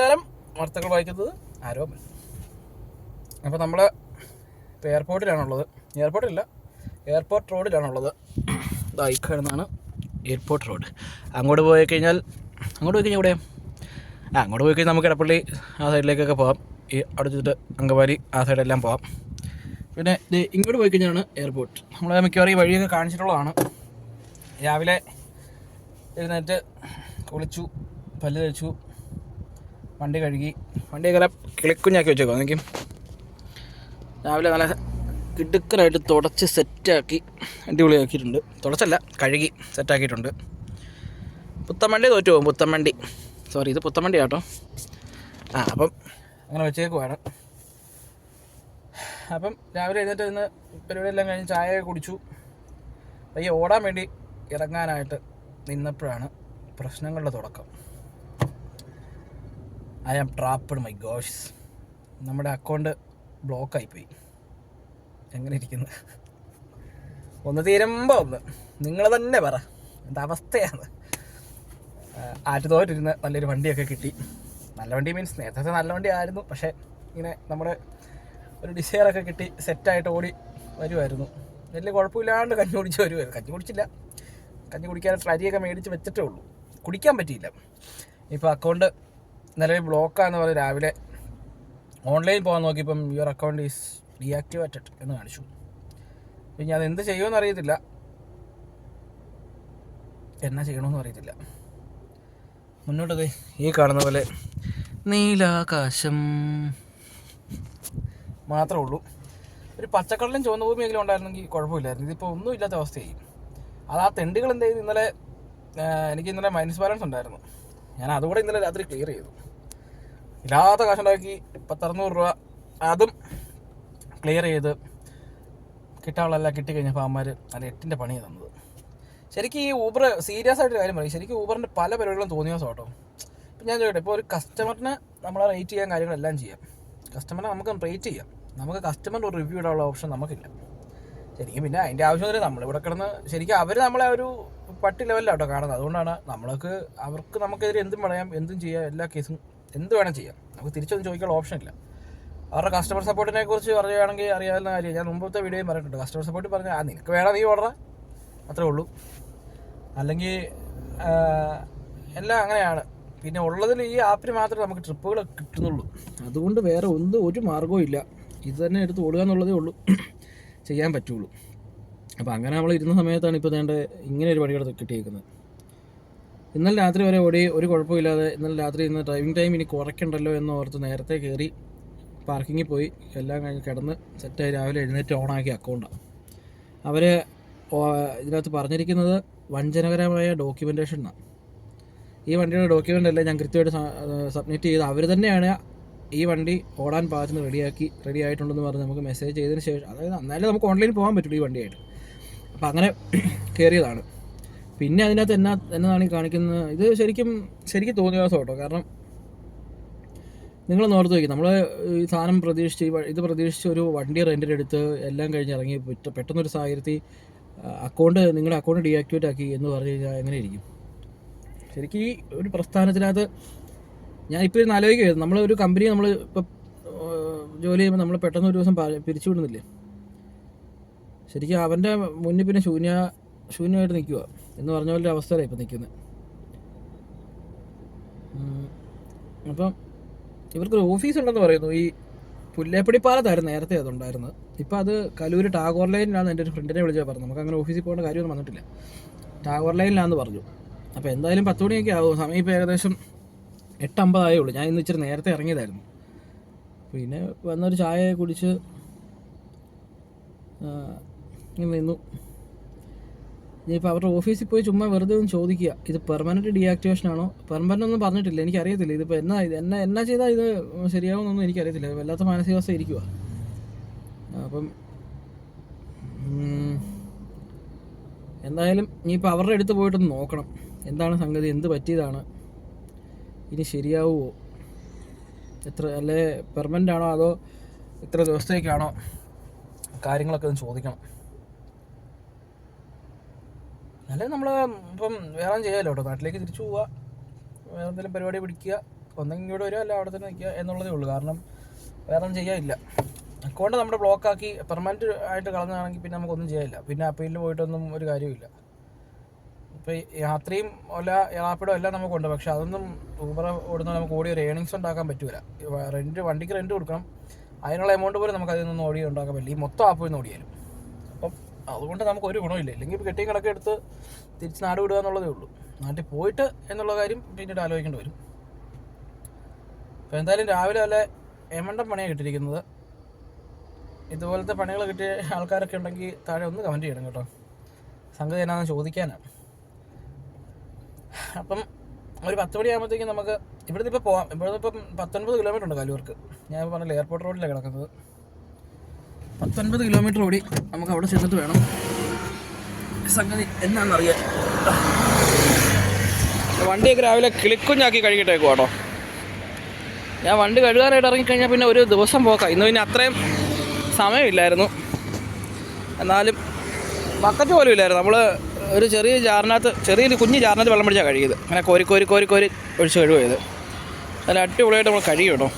നമസ്കാരം. വാർത്തകൾ വായിക്കുന്നത് ആരോമൻ അപ്പോൾ നമ്മൾ ഇപ്പോൾ എയർപോർട്ടിലാണുള്ളത്. എയർപോർട്ടില്ല എയർപോർട്ട് റോഡിലാണുള്ളത്. ഇതായിക്കാണെന്നാണ് എയർപോർട്ട് റോഡ്. അങ്ങോട്ട് പോയി കഴിഞ്ഞാൽ അങ്ങോട്ട് പോയി കഴിഞ്ഞാൽ ഇവിടെ ആ അങ്ങോട്ട് പോയി കഴിഞ്ഞാൽ നമുക്ക് ഇടപ്പള്ളി ആ സൈഡിലേക്കൊക്കെ പോകാം ഈ അവിടെ ചെന്നിട്ട് അങ്കമാലി ആ സൈഡെല്ലാം പോകാം പിന്നെ ഇങ്ങോട്ട് പോയി കഴിഞ്ഞാണ് എയർപോർട്ട്. നമ്മൾ മിക്കവാറും ഈ വഴിയൊക്കെ കാണിച്ചിട്ടുള്ളതാണ്. രാവിലെ എഴുന്നേറ്റ് കുളിച്ചു പല്ല് തേച്ചു വണ്ടി കഴുകി. വണ്ടിയൊക്കെ നല്ല കിളിക്കുഞ്ഞാക്കി വെച്ചേക്കോ എനിക്ക് രാവിലെ നല്ല കിടുക്കനായിട്ട് തുടച്ച് സെറ്റാക്കി അടിപൊളിയാക്കിയിട്ടുണ്ട്. തുടച്ചല്ല കഴുകി സെറ്റാക്കിയിട്ടുണ്ട്. പുത്തൻവണ്ടി തോറ്റു പോകും പുത്തൻവണ്ടി സോറി ഇത് പുത്തൻവണ്ടി കേട്ടോ ആ അപ്പം അങ്ങനെ വെച്ചേക്കുവാണ്. അപ്പം രാവിലെ എഴുന്നേറ്റ് ഇന്ന് പരിപാടിയെല്ലാം കഴിഞ്ഞ് ചായ കുടിച്ചു. പയ്യെ ഓടാൻ വേണ്ടി ഇറങ്ങാനായിട്ട് നിന്നപ്പോഴാണ് പ്രശ്നങ്ങളുടെ തുടക്കം. I am trapped my gosh. നമ്മുടെ അക്കൗണ്ട് ബ്ലോക്കായിപ്പോയി. എങ്ങനെ ഇരിക്കുന്നു? ഒന്ന് തീരുമ്പോൾ ഒന്ന്. നിങ്ങൾ തന്നെ പറ. എന്താ അവസ്ഥയാണ്? ആറ്റുതോറ്റിരുന്ന് നല്ലൊരു വണ്ടിയൊക്കെ കിട്ടി. നല്ല വണ്ടി മീൻസ് നേരത്തെ നല്ല വണ്ടി ആയിരുന്നു. പക്ഷേ ഇങ്ങനെ നമ്മുടെ ഒരു ഡിസൈറൊക്കെ കിട്ടി സെറ്റായിട്ട് ഓടി വരുമായിരുന്നു വലിയ കുഴപ്പമില്ലാണ്ട് കഞ്ഞി കുടിച്ച് വരുമായിരുന്നു കഞ്ഞി കുടിച്ചില്ല. കഞ്ഞി കുടിക്കാൻ അരിയൊക്കെ മേടിച്ച് വെച്ചിട്ടേ ഉള്ളൂ. കുടിക്കാൻ പറ്റിയില്ല. ഇപ്പോൾ അക്കൗണ്ട് നിലവിൽ ബ്ലോക്കാന്ന് പറഞ്ഞ് രാവിലെ ഓൺലൈൻ പോകാൻ നോക്കിയപ്പം യുവർ അക്കൗണ്ട് ഈസ് ഡീആക്ടിവേറ്റഡ് എന്ന് കാണിച്ചു. പിന്നെ അത് എന്ത് ചെയ്യുമെന്ന് അറിയത്തില്ല. എന്നാ ചെയ്യണമെന്ന് അറിയത്തില്ല. മുന്നോട്ടത് ഈ കാണുന്ന പോലെ നീലാകാശം മാത്രമേ ഉള്ളൂ. ഒരു പച്ചക്കടലും ചുവന്ന ഭൂമിയെങ്കിലും ഉണ്ടായിരുന്നെങ്കിൽ കുഴപ്പമില്ലായിരുന്നു. ഇതിപ്പോൾ ഒന്നും ഇല്ലാത്ത അവസ്ഥയായി. അത് ആ തെണ്ടുകൾ എന്ത് ഇന്നലെ എനിക്ക് ഇന്നലെ മൈനസ് ബാലൻസ് ഉണ്ടായിരുന്നു. ഞാൻ അതുകൂടെ ഇന്നലെ രാത്രി ക്ലിയർ ചെയ്തു. ഇല്ലാത്ത കാശുണ്ടാക്കി പത്തറുന്നൂറ് രൂപ. അതും ക്ലിയർ ചെയ്ത് കിട്ടാനുള്ളതെല്ലാം കിട്ടിക്കഴിഞ്ഞപ്പോൾ അമ്മമാർ അത് എട്ടിന്റെ പണി തന്നത്. ശരിക്കും ഈ ഊബർ സീരിയസ് ആയിട്ട് കാര്യം പറയും. ശരിക്കും ഊബറിന്റെ പല പരിപാടികളും തോന്നിയ ദിവസം കേട്ടോ. ഇപ്പം ഞാൻ ചോദിക്കട്ടെ ഇപ്പോൾ ഒരു കസ്റ്റമറിനെ നമ്മൾ റേറ്റ് ചെയ്യാൻ കാര്യങ്ങളെല്ലാം ചെയ്യാം. കസ്റ്റമറിനെ നമുക്ക് റേറ്റ് ചെയ്യാം. നമുക്ക് കസ്റ്റമറിന് ഒരു റിവ്യൂ ഇടാനുള്ള ഓപ്ഷൻ നമുക്കില്ല. ശരിക്കും പിന്നെ അതിന്റെ നമ്മൾ ഇവിടെ കിടന്ന് ശരിക്കും അവർ നമ്മളെ ഒരു പട്ടി ലെവലിലാണ് കേട്ടോ കാണുന്നത്. അതുകൊണ്ടാണ് നമ്മൾക്ക് അവർക്ക് നമുക്കെതിരെ എന്തും പറയാം എന്തും ചെയ്യാം എല്ലാ കേസും എന്ത് വേണം ചെയ്യാം. നമുക്ക് തിരിച്ചൊന്നും ചോദിക്കാൻ ഓപ്ഷൻ ഇല്ല. അവരുടെ കസ്റ്റമർ സപ്പോർട്ടിനെ കുറിച്ച് പറയുകയാണെങ്കിൽ അറിയാവുന്ന കാര്യം ഞാൻ മുമ്പത്തെ വീഡിയോയും പറഞ്ഞിട്ടുണ്ട്. കസ്റ്റമർ സപ്പോർട്ട് പറഞ്ഞാൽ ആ നിനക്ക് വേണം നീ ഓർഡർ അത്രേ ഉള്ളൂ. അല്ലെങ്കിൽ എല്ലാം അങ്ങനെയാണ്. പിന്നെ ഉള്ളതിൽ ഈ ആപ്പിന് മാത്രമേ നമുക്ക് ട്രിപ്പുകൾ കിട്ടുന്നുള്ളൂ. അതുകൊണ്ട് വേറെ ഒന്നും ഒരു മാർഗവും ഇല്ല. ഇത് തന്നെ എടുത്ത് ഓടുക എന്നുള്ളതേ ഉള്ളൂ. ചെയ്യാൻ പറ്റുള്ളൂ. അപ്പോൾ അങ്ങനെ നമ്മൾ ഇരുന്ന സമയത്താണ് ഇപ്പോൾ ഇങ്ങനെ ഒരു പണികൾ കിട്ടിയേക്കുന്നത്. ഇന്നലെ രാത്രി വരെ ഓടി ഒരു കുഴപ്പമില്ലാതെ ഇന്നലെ രാത്രി ഇന്ന് ഡ്രൈവിംഗ് ടൈം ഇനി കുറയ്ക്കണ്ടല്ലോ എന്ന് ഓർത്ത് നേരത്തെ കയറി പാർക്കിങ്ങിൽ പോയി. എല്ലാം കഴിഞ്ഞ് കിടന്ന് സെറ്റായി രാവിലെ എഴുന്നേറ്റ് ഓണാക്കി അക്കൗണ്ടാണ് അവർ ഇതിനകത്ത് പറഞ്ഞിരിക്കുന്നത് വഞ്ചനകരമായ ഡോക്യുമെന്റേഷൻ എന്നാണ് ഈ വണ്ടിയുടെ ഡോക്യുമെന്റ് എല്ലാം ഞാൻ കൃത്യമായിട്ട് സബ്മിറ്റ് ചെയ്ത് അവർ തന്നെയാണ് ഈ വണ്ടി ഓടാൻ പാകത്തിന് റെഡിയാക്കി റെഡി ആയിട്ടുണ്ടെന്ന് പറഞ്ഞ് നമുക്ക് മെസ്സേജ് ചെയ്തതിന് ശേഷം അതായത് എന്നാലേ നമുക്ക് ഓൺലൈനിൽ പോകാൻ പറ്റുള്ളൂ ഈ വണ്ടിയായിട്ട്. അപ്പോൾ അങ്ങനെ കയറിയതാണ് പിന്നെ അതിനകത്ത് എന്നാ എന്നതാണ് കാണിക്കുന്നത്? ഇത് ശരിക്കും ശരിക്കും തോന്നിയ ദിവസം കേട്ടോ കാരണം നിങ്ങൾ ഓർത്ത് നോക്കി നമ്മൾ ഈ സാധനം പ്രതീക്ഷിച്ച് ഇത് പ്രതീക്ഷിച്ച് ഒരു വണ്ടി റെന്റിനെടുത്ത് എല്ലാം കഴിഞ്ഞ് ഇറങ്ങി പെട്ട- പെട്ടെന്നൊരു സാഹചര്യത്തിൽ അക്കൗണ്ട് നിങ്ങളുടെ അക്കൗണ്ട് ഡീആക്ടിവേറ്റ് ആക്കി എന്ന് പറഞ്ഞു കഴിഞ്ഞാൽ എങ്ങനെ ഇരിക്കും? ശരിക്കും ഈ ഒരു പ്രസ്ഥാനത്തിനകത്ത് ഞാൻ ഇപ്പോൾ ഇരുന്ന് ആലോചിക്കുകയായിരുന്നു നമ്മൾ ഒരു കമ്പനി നമ്മൾ ഇപ്പം ജോലി ചെയ്യുമ്പോൾ നമ്മൾ പെട്ടെന്ന് ഒരു ദിവസം പിരിച്ചു വിടുന്നില്ലേ ശരിക്കും അവന്റെ മുന്നിൽ പിന്നെ ശൂന്യ ശൂന്യമായിട്ട് നിൽക്കുക എന്ന് പറഞ്ഞ പോലെ അവസ്ഥയിലാണ് ഇപ്പം നിൽക്കുന്നത് അപ്പം ഇവർക്കൊരു ഓഫീസ് ഉണ്ടെന്ന് പറയുന്നു. ഈ പുല്ലേപ്പടിപ്പാലത്തായിരുന്നു നേരത്തെ അതുണ്ടായിരുന്നത്. ഇപ്പം അത് കലൂർ ടാഗോർ ലൈനിലാണ് എന്റെ ഒരു ഫ്രണ്ടിനെ വിളിച്ചാൽ പറഞ്ഞു നമുക്ക് അങ്ങനെ ഓഫീസിൽ പോകേണ്ട കാര്യമൊന്നും വന്നിട്ടില്ല. ടാഗോർ ലൈനിലാണെന്ന് പറഞ്ഞു. അപ്പോൾ എന്തായാലും പത്ത് മണിയൊക്കെ ആവും. സമയം ഇപ്പോൾ ഏകദേശം എട്ടമ്പതായേ ഉള്ളൂ. ഞാൻ ഇന്ന് ഇച്ചിരി നേരത്തെ ഇറങ്ങിയതായിരുന്നു. പിന്നെ വന്നൊരു ചായ കുടിച്ച് നിന്നു. ഇനിയിപ്പോൾ അവരുടെ ഓഫീസിൽ പോയി ചുമ്മാ വെറുതെ ഒന്ന് ചോദിക്കുക ഇത് പെർമനന്റ് ഡീആക്ടിവേഷൻ ആണോ? പെർമനന്റ് ഒന്നും പറഞ്ഞിട്ടില്ല എനിക്കറിയത്തില്ല. ഇതിപ്പോൾ എന്നാ ഇത് എന്നാ എന്നാ ചെയ്താൽ ഇത് ശരിയാവുമെന്നൊന്നും എനിക്കറിയത്തില്ല. വല്ലാത്ത മാനസികാവസ്ഥ ഇരിക്കുക അപ്പം എന്തായാലും ഇനിയിപ്പോൾ അവരുടെ അടുത്ത് പോയിട്ടൊന്ന് നോക്കണം. എന്താണ് സംഗതി? എന്ത് പറ്റിയതാണ്? ഇനി ശരിയാവുമോ എത്ര അല്ലേ പെർമനന്റ് ആണോ അതോ ഇത്ര ദിവസത്തേക്കാണോ? കാര്യങ്ങളൊക്കെ ഒന്ന് ചോദിക്കണം. അല്ലെ നമ്മൾ ഇപ്പം വേറെ ചെയ്യാമല്ലോ കേട്ടോ. നാട്ടിലേക്ക് തിരിച്ചു പോവുക വേറെ എന്തെങ്കിലും പരിപാടി പിടിക്കുക. ഒന്നെങ്കിൽ ഇങ്ങോട്ട് വരിക അല്ല അവിടെ തന്നെ നിൽക്കുക എന്നുള്ളതേ ഉള്ളൂ. കാരണം വേറെ ഒന്നും ചെയ്യാനില്ല. അക്കൗണ്ട് നമ്മുടെ ബ്ലോക്കാക്കി പെർമനന്റ് ആയിട്ട് കളഞ്ഞാണെങ്കിൽ പിന്നെ നമുക്കൊന്നും ചെയ്യാനില്ല. പിന്നെ അപ്പീലിൽ പോയിട്ടൊന്നും ഒരു കാര്യമില്ല ഇപ്പോൾ യാത്രയും അല്ല യാപ്പിടോ എല്ലാം നമുക്കുണ്ട്. പക്ഷേ അതൊന്നും ഊബർ ഓടുന്ന നമുക്ക് ഓടി ഒരു ഏണിങ്സ് ഉണ്ടാക്കാൻ പറ്റില്ല റെന്റ് വണ്ടിക്ക് റെന്റ് കൊടുക്കണം. അതിനുള്ള എമൗണ്ട് പോലും നമുക്ക് അതിൽ നിന്ന് ഓടി ഉണ്ടാക്കാൻ പറ്റില്ല. ഈ മൊത്തം ആപ്പിൽ നിന്ന് ഓടിയാലും. അതുകൊണ്ട് നമുക്ക് ഒരു ഗുണമില്ല. ഇല്ലെങ്കിൽ കെട്ടി കിടക്ക എടുത്ത് തിരിച്ച് നാട് വിടുക എന്നുള്ളതേ ഉള്ളൂ. നാട്ടിൽ പോയിട്ട് എന്നുള്ള കാര്യം പിന്നീട് ആലോചിക്കേണ്ടി വരും. അപ്പോൾ എന്തായാലും രാവിലെ വല്ല എമണ്ടം പണിയാണ് കിട്ടിയിരിക്കുന്നത്. ഇതുപോലത്തെ പണികൾ കിട്ടിയ ആൾക്കാരൊക്കെ ഉണ്ടെങ്കിൽ താഴെ ഒന്ന് കമന്റ് ചെയ്യണം കേട്ടോ. സംഗതി എന്നാന്ന് ചോദിക്കാനാണ് അപ്പം ഒരു പത്ത് മണിയാകുമ്പോഴത്തേക്കും നമുക്ക് ഇവിടുന്ന് ഇപ്പോൾ പോവാം. ഇവിടുന്ന് ഇപ്പം പത്തൊൻപത് കിലോമീറ്റർ ഉണ്ട് കലൂർക്ക്. ഞാൻ പറഞ്ഞില്ല എയർപോർട്ട് റോഡിലാണ് കിടക്കുന്നത്. പത്തൊൻപത് കിലോമീറ്റർ ഓടി നമുക്ക് അവിടെ ചെന്നിട്ട് വേണം. സംഗതി എന്നാണെന്നറിയാൻ വണ്ടിയൊക്കെ രാവിലെ കിളിക്കുഞ്ഞാക്കി കഴുകിയിട്ടേക്കും കേട്ടോ ഞാൻ വണ്ടി കഴുകാനായിട്ട് ഇറങ്ങിക്കഴിഞ്ഞാൽ പിന്നെ ഒരു ദിവസം പോക്കാം. ഇന്ന് പിന്നെ അത്രയും സമയമില്ലായിരുന്നു. എന്നാലും ബക്കറ്റ് പോലും ഇല്ലായിരുന്നു. നമ്മൾ ഒരു ചെറിയ ജാറിനകത്ത് ചെറിയൊരു കുഞ്ഞ് ജാറിനകത്ത് വെള്ളം പിടിച്ചാൽ കഴുകിയത്. അങ്ങനെ കോരി കോരി കോരി കോരി ഒഴിച്ച് കഴുകിയത് നല്ല അടിപൊളിയായിട്ട് നമ്മൾ കഴുകി കേട്ടോ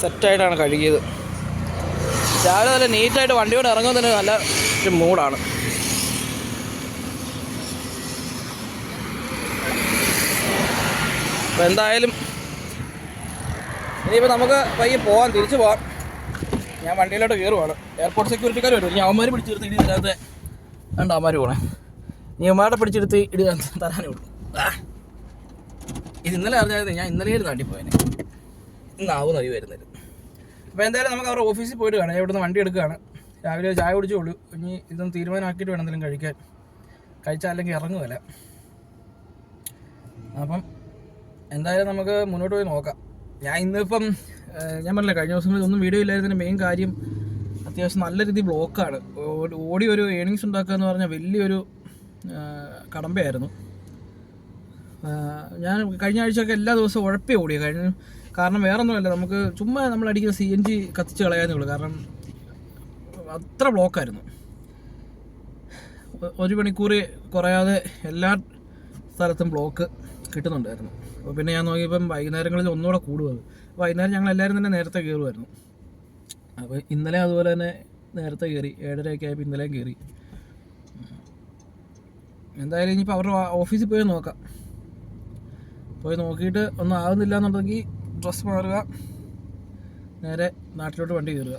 സെറ്റായിട്ടാണ് കഴുകിയത്. രാവിലെ നല്ല നീറ്റായിട്ട് വണ്ടിയോട് ഇറങ്ങുന്നതിന് നല്ല ഒരു മൂഡാണ്. അപ്പം എന്തായാലും ഇനിയിപ്പോൾ നമുക്ക് പയ്യെ പോകാം തിരിച്ചു പോകാം ഞാൻ വണ്ടിയിലോട്ട് കയറുവാണ് എയർപോർട്ട് സെക്യൂരിറ്റിക്കാർ വരും. ഇനി അവന്മാർ പിടിച്ചെടുത്ത് ഇടി തരാതെ രണ്ട് അവന്മാർ പോണേ. ഇനി അവന്മാരുടെ പിടിച്ചെടുത്ത് ഇടി തരാനേ ഉള്ളൂ. ഇത് ഇന്നലെ അറിഞ്ഞായിരുന്നു ഞാൻ ഇന്നലെ നാട്ടിൽ പോയേനെ. ഇന്നാവും നദി വരുന്നത് അപ്പോൾ എന്തായാലും നമുക്ക് അവരുടെ ഓഫീസിൽ പോയിട്ട് കാണാം. ഇവിടുന്ന് വണ്ടി എടുക്കുകയാണ്. രാവിലെ ചായ കുടിച്ചോളൂ ഇനി ഇതൊന്നും തീരുമാനമാക്കിയിട്ട് വേണം എന്തെങ്കിലും കഴിക്കാൻ. കഴിച്ചാൽ അല്ലെങ്കിൽ ഇറങ്ങുമല്ല അപ്പം എന്തായാലും നമുക്ക് മുന്നോട്ട് പോയി നോക്കാം. ഞാൻ ഇന്നിപ്പം ഞാൻ പറഞ്ഞില്ല കഴിഞ്ഞ ദിവസങ്ങളിൽ ഒന്നും വീഡിയോ ഇല്ലായിരുന്നതിന്റെ മെയിൻ കാര്യം അത്യാവശ്യം നല്ല രീതിയിൽ ബ്ലോക്കാണ് ഓടി ഒരു ഏണിങ്സ് ഉണ്ടാക്കുക എന്ന് പറഞ്ഞാൽ വലിയൊരു കടമ്പയായിരുന്നു. ഞാൻ കഴിഞ്ഞ ആഴ്ചയൊക്കെ എല്ലാ ദിവസവും ഉഴപ്പേ ഓടിയ. കഴിഞ്ഞ കാരണം വേറെ ഒന്നുമല്ല നമുക്ക് ചുമ്മാ നമ്മൾ അടിക്കുന്ന സി എൻ ജി കത്തിച്ച് കളയാന്നേ ഉള്ളൂ. കാരണം അത്ര ബ്ലോക്കായിരുന്നു. ഒരു മണിക്കൂർ കുറയാതെ എല്ലാ സ്ഥലത്തും ബ്ലോക്ക് കിട്ടുന്നുണ്ടായിരുന്നു. അപ്പോൾ പിന്നെ ഞാൻ നോക്കിയപ്പം വൈകുന്നേരങ്ങളിൽ ഒന്നുകൂടെ കൂടുവത് വൈകുന്നേരം ഞങ്ങൾ എല്ലാവരും തന്നെ നേരത്തെ കയറുമായിരുന്നു. അപ്പോൾ ഇന്നലെ അതുപോലെ തന്നെ നേരത്തെ കയറി ഏഴരയൊക്കെ ആയപ്പോൾ ഇന്നലെയും കയറി. എന്തായാലും ഇനിയിപ്പോൾ അവരുടെ ഓഫീസിൽ പോയി നോക്കാം. പോയി നോക്കിയിട്ട് ഒന്നും ആകുന്നില്ല എന്നുണ്ടെങ്കിൽ ഡ്രസ്സ് മാറുക. നേരെ നാട്ടിലോട്ട് വണ്ടി കയറുക.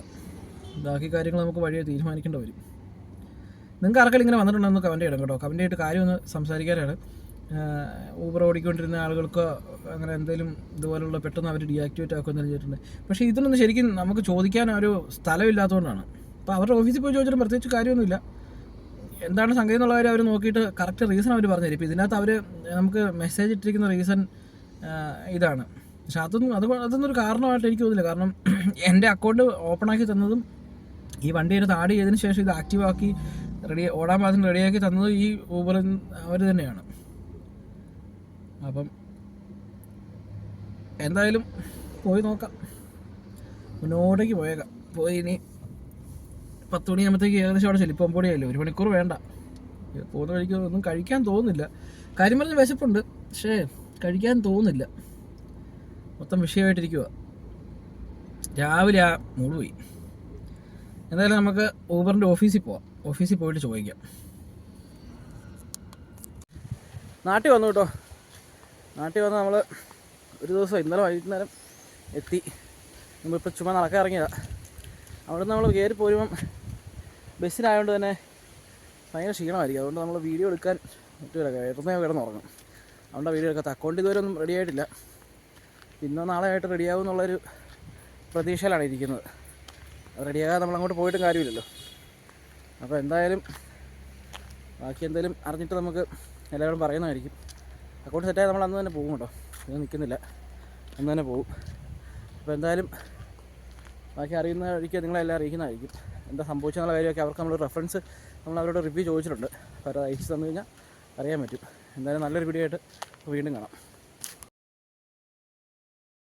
ബാക്കി കാര്യങ്ങൾ നമുക്ക് വഴിയെ തീരുമാനിക്കേണ്ടി വരും. നിങ്ങൾക്ക് ആർക്കെങ്കിലും ഇങ്ങനെ വന്നിട്ടുണ്ടെന്ന് കമന്റ് ചെയ്യണം കേട്ടോ. കമന്റ് ചെയ്തിട്ട് കാര്യം ഒന്ന് സംസാരിക്കാനാണ്. ഊബർ ഓടിക്കൊണ്ടിരുന്ന ആളുകൾക്ക് അങ്ങനെ എന്തെങ്കിലും ഇതുപോലുള്ള പെട്ടെന്ന് അവർ ഡീആക്ടിവേറ്റ് ആക്കുമെന്ന് ചെയ്തിട്ടുണ്ട് പക്ഷേ ഇതിനൊന്നും ശരിക്കും നമുക്ക് ചോദിക്കാൻ ഒരു സ്ഥലമില്ലാത്തതുകൊണ്ടാണ്. അപ്പോൾ അവരുടെ ഓഫീസിൽ പോയി ചോദിച്ചിട്ട് പ്രത്യേകിച്ച് കാര്യമൊന്നുമില്ല. എന്താണ് സംഗതി എന്നുള്ള കാര്യം അവർ നോക്കിയിട്ട് കറക്റ്റ് റീസൺ അവർ പറഞ്ഞുതരും. ഇപ്പോൾ ഇതിനകത്ത് അവർ നമുക്ക് മെസ്സേജ് ഇട്ടിരിക്കുന്ന റീസൺ ഇതാണ്. പക്ഷെ അതൊന്നും അത് അതൊന്നും ഒരു കാരണമായിട്ട് എനിക്ക് തോന്നില്ല. കാരണം എന്റെ അക്കൗണ്ട് ഓപ്പൺ ആക്കി തന്നതും ഈ വണ്ടി അതിനകത്ത് ആഡ് ചെയ്തതിന് ശേഷം ഇത് ആക്റ്റീവ് ആക്കി റെഡി ഓടാൻ പാകത്തിന് റെഡിയാക്കി തന്നതും ഈ ഊബർ അവർ തന്നെയാണ്. അപ്പം എന്തായാലും പോയി നോക്കാം. മുന്നോട്ടേക്ക് പോയേക്കാം. പോയി ഇനി പത്ത് മണിയാകുമ്പോഴത്തേക്ക് ഏകദേശം അവിടെ ഇപ്പം ഒരു മണിക്കൂർ വേണ്ട. പോകുന്ന വഴിക്ക് ഒന്നും കഴിക്കാൻ തോന്നുന്നില്ല. കാര്യം വിശപ്പുണ്ട്. പക്ഷേ കഴിക്കാൻ തോന്നുന്നില്ല. മൊത്തം വിഷയമായിട്ടിരിക്കുക രാവിലെ ആ മൂട് പോയി. എന്തായാലും നമുക്ക് ഊബറിന്റെ ഓഫീസിൽ പോവാം. ഓഫീസിൽ പോയിട്ട് ചോദിക്കാം. നാട്ടിൽ വന്നു കേട്ടോ. നാട്ടിൽ വന്ന് നമ്മൾ ഒരു ദിവസം ഇന്നലെ വൈകുന്നേരം എത്തി. നമ്മളിപ്പോൾ ചുമ്മാ നടക്കാൻ ഇറങ്ങിയതാണ് അവിടെ നമ്മൾ കയറി പോരുമ്പം ബസ്സിനായതുകൊണ്ട് തന്നെ ഭയങ്കര ക്ഷീണമായിരിക്കും. അതുകൊണ്ട് നമ്മൾ വീഡിയോ എടുക്കാൻ പറ്റില്ല കിടന്നേ കിടന്നുറങ്ങും അതുകൊണ്ട് വീഡിയോ എടുക്കാത്ത. അക്കൗണ്ട് ഇതുവരെ ഒന്നും റെഡി ആയിട്ടില്ല. ഇന്നോ നാളെ ആയിട്ട് റെഡിയാവും എന്നുള്ളൊരു പ്രതീക്ഷയിലാണ് ഇരിക്കുന്നത്. റെഡിയാകാതെ നമ്മൾ അങ്ങോട്ട് പോയിട്ടും കാര്യമില്ലല്ലോ. അപ്പോൾ എന്തായാലും ബാക്കി എന്തായാലും അറിഞ്ഞിട്ട് നമുക്ക് എല്ലാവരും പറയുന്നതായിരിക്കും. അക്കൗണ്ട് സെറ്റായി നമ്മൾ അന്ന് തന്നെ പോകും കേട്ടോ. ഇത് നിൽക്കുന്നില്ല. അന്ന് തന്നെ പോകും. അപ്പോൾ എന്തായാലും ബാക്കി അറിയുന്ന വഴിക്ക് നിങ്ങളെല്ലാം അറിയിക്കുന്നതായിരിക്കും. എന്താ സംഭവിച്ചെന്നുള്ള കാര്യമൊക്കെ അവർക്ക് നമ്മൾ റെഫറൻസ് നമ്മൾ അവരോട് റിവ്യൂ ചോദിച്ചിട്ടുണ്ട്. അപ്പോൾ അത് അയച്ചു തന്നു കഴിഞ്ഞാൽ അറിയാൻ പറ്റും. എന്തായാലും നല്ലൊരു വീഡിയോ ആയിട്ട് വീണ്ടും കാണാം.